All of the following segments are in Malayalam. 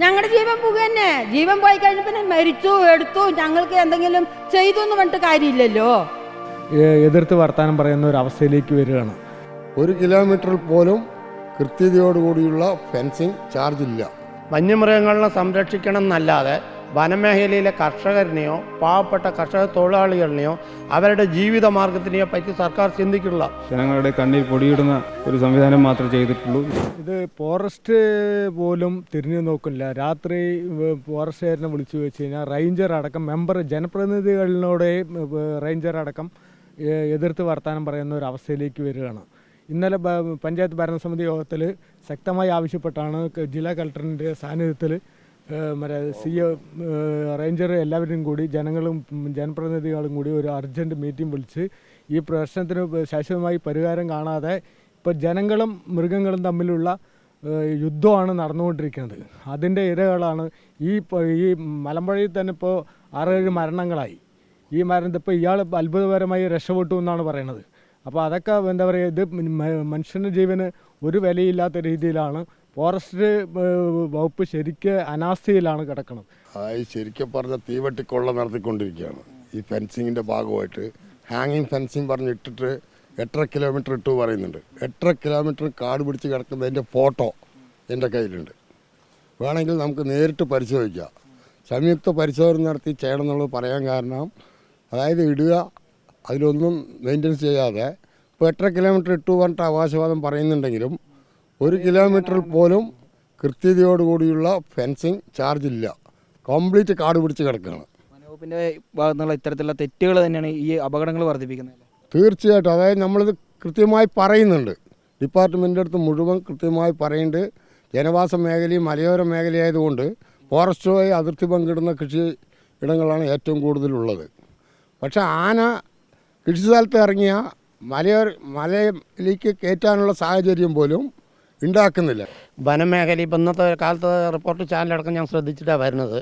ഞങ്ങളുടെ ജീവൻ പോകുക തന്നെ ജീവൻ പോയി കഴിഞ്ഞ പിന്നെ മരിച്ചു എടുത്തു ഞങ്ങൾക്ക് എന്തെങ്കിലും ചെയ്തു എന്ന് പറഞ്ഞിട്ട് കാര്യമില്ലല്ലോ. എതിർത്ത് വർത്താനം പറയുന്ന ഒരു അവസ്ഥയിലേക്ക് വരികയാണ്. ഒരു കിലോമീറ്ററിൽ പോലും കൃത്യതയോടുകൂടിയുള്ള ഫെൻസിങ് ചാർജ് ഇല്ല വന്യമൃഗങ്ങളെ സംരക്ഷിക്കണം എന്നല്ലാതെ വനമേഖലയിലെ കർഷകരനെയോ പാവപ്പെട്ട കർഷക തൊഴിലാളികളിനെയോ അവരുടെ ജീവിത മാർഗത്തിനെയോ പറ്റി സർക്കാർ ചിന്തിക്കുള്ള ജനങ്ങളുടെ കണ്ണിൽ പൊടിയിടുന്ന ഒരു സംവിധാനം മാത്രമേ ചെയ്തിട്ടുള്ളൂ. ഇത് ഫോറസ്റ്റ് പോലും തിരിഞ്ഞു നോക്കില്ല. രാത്രി ഫോറസ്റ്റുകാരനെ വിളിച്ചു വെച്ച് കഴിഞ്ഞാൽ റേഞ്ചർ അടക്കം മെമ്പർ ജനപ്രതിനിധികളിലൂടെ റേഞ്ചർ അടക്കം എതിർത്ത് വർത്താനം പറയുന്ന ഒരു അവസ്ഥയിലേക്ക് വരികയാണ്. ഇന്നലെ പഞ്ചായത്ത് ഭരണസമിതി യോഗത്തിൽ ശക്തമായി ആവശ്യപ്പെട്ടാണ് ജില്ലാ കളക്ടറിന്റെ സാന്നിധ്യത്തിൽ മറ്റേ സി റേഞ്ചർ എല്ലാവരും കൂടി ജനങ്ങളും ജനപ്രതിനിധികളും കൂടി ഒരു അർജന്റ് മീറ്റിംഗ് വിളിച്ച് ഈ പ്രശ്നത്തിന് ശാശ്വതമായി പരിഹാരം കാണാതെ ഇപ്പോൾ ജനങ്ങളും മൃഗങ്ങളും തമ്മിലുള്ള യുദ്ധമാണ് നടന്നുകൊണ്ടിരിക്കുന്നത്. അതിന്റെ ഇരകളാണ് ഈ ഈ മലമ്പുഴയിൽ തന്നെ ഇപ്പോൾ ആറേഴ് മരണങ്ങളായി. ഈ മരണം ഇപ്പോൾ ഇയാൾ അത്ഭുതകരമായി രക്ഷപ്പെട്ടു എന്നാണ് പറയുന്നത്. അപ്പോൾ അതൊക്കെ എന്താ പറയുക ഇത് മനുഷ്യന്റെ ജീവന് ഒരു വിലയില്ലാത്ത രീതിയിലാണ് ഫോറസ്റ്റ് വകുപ്പ് ശരിക്ക് അനാസ്ഥയിലാണ് കിടക്കുന്നത് അതായത് ശരിക്കും പറഞ്ഞ തീവെട്ടിക്കൊള്ള നടത്തിക്കൊണ്ടിരിക്കുകയാണ് ഈ ഫെൻസിങ്ങിന്റെ ഭാഗമായിട്ട് ഹാങ്ങിങ് ഫെൻസിങ് പറഞ്ഞ് ഇട്ടിട്ട് എട്ടര കിലോമീറ്റർ ഇട്ടു പറയുന്നുണ്ട്. എട്ടര കിലോമീറ്റർ കാട് പിടിച്ച് കിടക്കുന്നതിന്റെ ഫോട്ടോ എന്റെ കയ്യിലുണ്ട്. വേണമെങ്കിൽ നമുക്ക് നേരിട്ട് പരിശോധിക്കാം. സംയുക്ത പരിശോധന നടത്തി ചെയ്യണം എന്നുള്ളത് പറയാൻ കാരണം അതായത് ഇടുക അതിലൊന്നും മെയിന്റെനൻസ് ചെയ്യാതെ ഇപ്പോൾ എട്ടര കിലോമീറ്റർ ഇട്ടു പറഞ്ഞിട്ട് അവകാശവാദം പറയുന്നുണ്ടെങ്കിലും ഒരു കിലോമീറ്ററിൽ പോലും കൃത്യതയോടുകൂടിയുള്ള ഫെൻസിങ് ചാർജ് ഇല്ല കംപ്ലീറ്റ് കാട് പിടിച്ച് കിടക്കുകയാണ് വനവകുപ്പിന്റെ ഭാഗത്തു നിന്നുള്ള ഇത്തരത്തിലുള്ള തെറ്റുകൾ തന്നെയാണ് ഈ അപകടങ്ങൾ വർദ്ധിപ്പിക്കുന്നത് തീർച്ചയായിട്ടും. അതായത് നമ്മളിത് കൃത്യമായി പറയുന്നുണ്ട്. ഡിപ്പാർട്ട്മെന്റിന്റെ അടുത്ത് മുഴുവൻ കൃത്യമായി പറയുന്നുണ്ട്. ജനവാസ മേഖലയും മലയോര മേഖലയായതുകൊണ്ട് ഫോറസ്റ്റുമായി അതിർത്തി പങ്കിടുന്ന കൃഷി ഇടങ്ങളാണ് ഏറ്റവും കൂടുതലുള്ളത്. പക്ഷേ ആന കൃഷി സ്ഥലത്ത് ഇറങ്ങിയ മലയോര മലയിലേക്ക് കയറ്റാനുള്ള സാഹചര്യം പോലും ഉണ്ടാക്കുന്നില്ല. വനമേഖല ഇപ്പം ഇന്നത്തെ കാലത്ത് റിപ്പോർട്ട് ചാനലടക്കം ഞാൻ ശ്രദ്ധിച്ചിട്ടാണ് വരുന്നത്.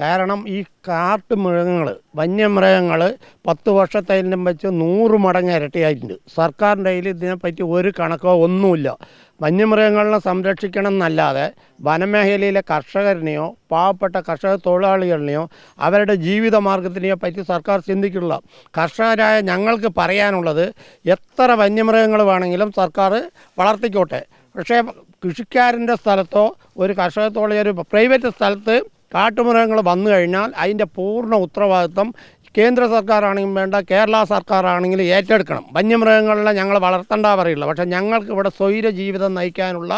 കാരണം ഈ കാട്ടു മൃഗങ്ങൾ വന്യമൃഗങ്ങൾ പത്ത് വർഷത്തേലും വെച്ച് നൂറ് മടങ്ങ് ഇരട്ടിയായിട്ടുണ്ട്. സർക്കാരിന്റെ കയ്യിൽ ഇതിനെപ്പറ്റി ഒരു കണക്കോ ഒന്നുമില്ല. വന്യമൃഗങ്ങളെ സംരക്ഷിക്കണം എന്നല്ലാതെ വനമേഖലയിലെ കർഷകരനെയോ പാവപ്പെട്ട കർഷക തൊഴിലാളികളിനെയോ അവരുടെ ജീവിത മാർഗത്തിനെയോ പറ്റി സർക്കാർ ചിന്തിക്കുള്ള കർഷകരായ ഞങ്ങൾക്ക് പറയാനുള്ളത് എത്ര വന്യമൃഗങ്ങൾ വേണമെങ്കിലും സർക്കാർ വളർത്തിക്കോട്ടെ. പക്ഷേ കൃഷിക്കാരന്റെ സ്ഥലത്തോ ഒരു കർഷക തൊഴിലാളി ഒരു പ്രൈവറ്റ് സ്ഥലത്ത് കാട്ടുമൃഗങ്ങൾ വന്നു കഴിഞ്ഞാൽ അതിന്റെ പൂർണ ഉത്തരവാദിത്വം കേന്ദ്ര സർക്കാരാണെങ്കിലും വേണ്ട കേരള സർക്കാരാണെങ്കിലും ഏറ്റെടുക്കണം. വന്യമൃഗങ്ങളെ ഞങ്ങൾ വളർത്തേണ്ട പറയില്ല. പക്ഷേ ഞങ്ങൾക്ക് ഇവിടെ സ്വൈര ജീവിതം നയിക്കാനുള്ള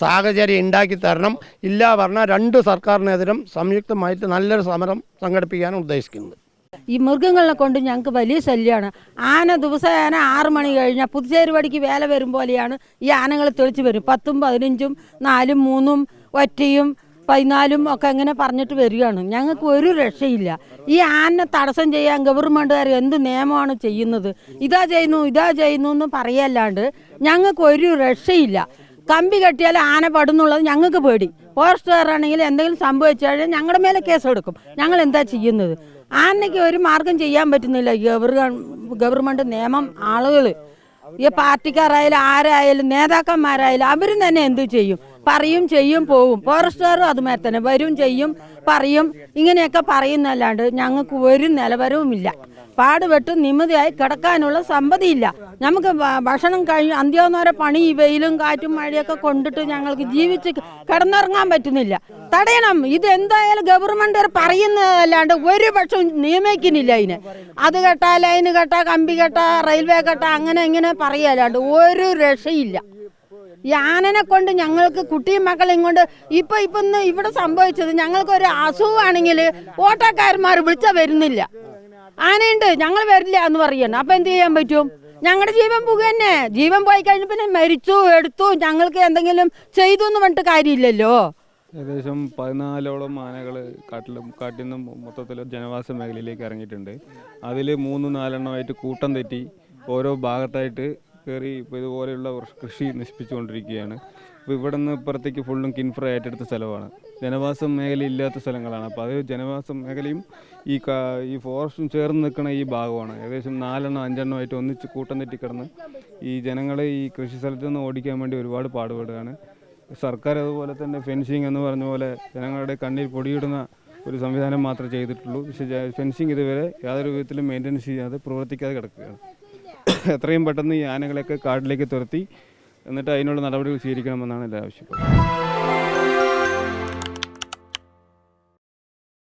സാഹചര്യം ഉണ്ടാക്കി തരണം. ഇല്ല പറഞ്ഞാൽ രണ്ട് സർക്കാരിനെതിരും സംയുക്തമായിട്ട് നല്ലൊരു സമരം സംഘടിപ്പിക്കാനും ഉദ്ദേശിക്കുന്നത് ഈ മൃഗങ്ങളെ കൊണ്ട് ഞങ്ങൾക്ക് വലിയ ശല്യമാണ് ആന ദിവസേന ആറ് മണി കഴിഞ്ഞാൽ പുതുച്ചേരി പടിക്ക് വേല വരും പോലെയാണ് ഈ ആനകൾ തെളിച്ച് വരും. പത്തും പതിനഞ്ചും നാലും മൂന്നും ഒറ്റയും പതിനാലും ഒക്കെ അങ്ങനെ പറഞ്ഞിട്ട് വരികയാണ്. ഞങ്ങൾക്ക് ഒരു രക്ഷയില്ല. ഈ ആനെ തടസ്സം ചെയ്യാൻ ഗവൺമെന്റുകാർ എന്ത് നിയമമാണ് ചെയ്യുന്നത്? ഇതാ ചെയ്യുന്നു ഇതാ ചെയ്യുന്നു എന്ന് പറയല്ലാണ്ട് ഞങ്ങൾക്ക് ഒരു രക്ഷയില്ല. കമ്പി കെട്ടിയാൽ ആന പടുന്നുള്ളത് ഞങ്ങൾക്ക് പേടി. ഫോറസ്റ്റുകാരാണെങ്കിൽ എന്തെങ്കിലും സംഭവിച്ചു കഴിഞ്ഞാൽ ഞങ്ങളുടെ മേലെ കേസെടുക്കും. ഞങ്ങൾ എന്താ ചെയ്യുന്നത്? ആനയ്ക്ക് ഒരു മാർഗം ചെയ്യാൻ പറ്റുന്നില്ല. ഗവൺമെന്റ് നിയമം ആളുകൾ ഈ പാർട്ടിക്കാരായാലും ആരായാലും നേതാക്കന്മാരായാലും അവരും തന്നെ എന്ത് ചെയ്യും? പറയും ചെയ്യും പോവും. ഫോറസ്റ്റുകാരും അതുമാതിരി തന്നെ വരും ചെയ്യും പറയും. ഇങ്ങനെയൊക്കെ പറയുന്നല്ലാണ്ട് ഞങ്ങൾക്ക് ഒരു നിലവരവുമില്ല. പാടുപെട്ട് നിമിതിയായി കിടക്കാനുള്ള സമ്പതിയില്ല നമുക്ക് ഭക്ഷണം കഴിഞ്ഞ് അന്ത്യോന്നോരെ പണി വെയിലും കാറ്റും മഴയൊക്കെ കൊണ്ടിട്ട് ഞങ്ങൾക്ക് ജീവിച്ച് കിടന്നിറങ്ങാൻ പറ്റുന്നില്ല. തടയണം. ഇത് എന്തായാലും ഗവൺമെന്റ് പറയുന്നതല്ലാണ്ട് ഒരു പക്ഷം നിയമിക്കുന്നില്ല അതിന്. അത് കേട്ടാ ലൈന് കേട്ടാ കമ്പി കേട്ടാ റെയിൽവേ കേട്ടാ അങ്ങനെ ഇങ്ങനെ പറയാല്ലാണ്ട് ഒരു രക്ഷയില്ല. ഈ ആനനെ കൊണ്ട് ഞങ്ങൾക്ക് കുട്ടിയും മക്കളെയും കൊണ്ട് ഇപ്പൊ ഇപ്പൊന്ന് ഇവിടെ സംഭവിച്ചത് ഞങ്ങൾക്ക് ഒരു അസുഖമാണെങ്കിൽ ഓട്ടോക്കാരന്മാർ വിളിച്ച വരുന്നില്ല. ആനയുണ്ട് ഞങ്ങൾ വരില്ല എന്ന് പറയണം. അപ്പൊ എന്ത് ചെയ്യാൻ പറ്റും? ഞങ്ങളുടെ ജീവൻ പോകുക തന്നെ. ജീവൻ പോയി കഴിഞ്ഞ പിന്നെ മരിച്ചു എടുത്തു ഞങ്ങൾക്ക് എന്തെങ്കിലും ചെയ്തു എന്ന് പറഞ്ഞിട്ട് കാര്യമില്ലല്ലോ. ഏകദേശം പതിനാലോളം ആനകൾ കാട്ടിലും കാട്ടിൽ നിന്നും മൊത്തത്തിൽ ജനവാസ മേഖലയിലേക്ക് ഇറങ്ങിയിട്ടുണ്ട്. അതിൽ മൂന്ന് നാലെണ്ണമായിട്ട് കൂട്ടം തെറ്റി ഓരോ ഭാഗത്തായിട്ട് കയറി ഇപ്പോൾ ഇതുപോലെയുള്ള കൃഷി നശിപ്പിച്ചുകൊണ്ടിരിക്കുകയാണ്. ഇപ്പോൾ ഇവിടെ നിന്ന് ഇപ്പുറത്തേക്ക് ഫുള്ളും കിൻഫ്ര ഏറ്റെടുത്ത സ്ഥലമാണ്. ജനവാസ മേഖല ഇല്ലാത്ത സ്ഥലങ്ങളാണ്. അപ്പോൾ അത് ജനവാസ മേഖലയും ഈ ഈ ഫോറസ്റ്റും ചേർന്ന് നിൽക്കുന്ന ഈ ഭാഗമാണ്. ഏകദേശം നാലെണ്ണം അഞ്ചെണ്ണം ആയിട്ട് ഒന്നിച്ച് കൂട്ടം തെറ്റി കിടന്ന് ഈ ജനങ്ങളെ ഈ കൃഷി സ്ഥലത്ത് നിന്ന് ഓടിക്കാൻ വേണ്ടി ഒരുപാട് പാടുപെടുകയാണ്. സർക്കാർ അതുപോലെ തന്നെ ഫെൻസിങ് എന്ന് പറഞ്ഞ പോലെ ജനങ്ങളുടെ കണ്ണിൽ പൊടിയിടുന്ന ഒരു സംവിധാനം മാത്രമേ ചെയ്തിട്ടുള്ളൂ. പക്ഷേ ഫെൻസിങ് ഇതുവരെ യാതൊരു വിധത്തിലും മെയിന്റനൻസ് ചെയ്യാതെ പ്രവർത്തിക്കാതെ കിടക്കുകയാണ്. എത്രയും പെട്ടെന്ന് ഈ ആനകളെയൊക്കെ കാട്ടിലേക്ക് തുരത്തി എന്നിട്ട് അതിനുള്ള നടപടികൾ സ്വീകരിക്കണമെന്നാണ് എന്റെ ആവശ്യപ്പെടുന്നത്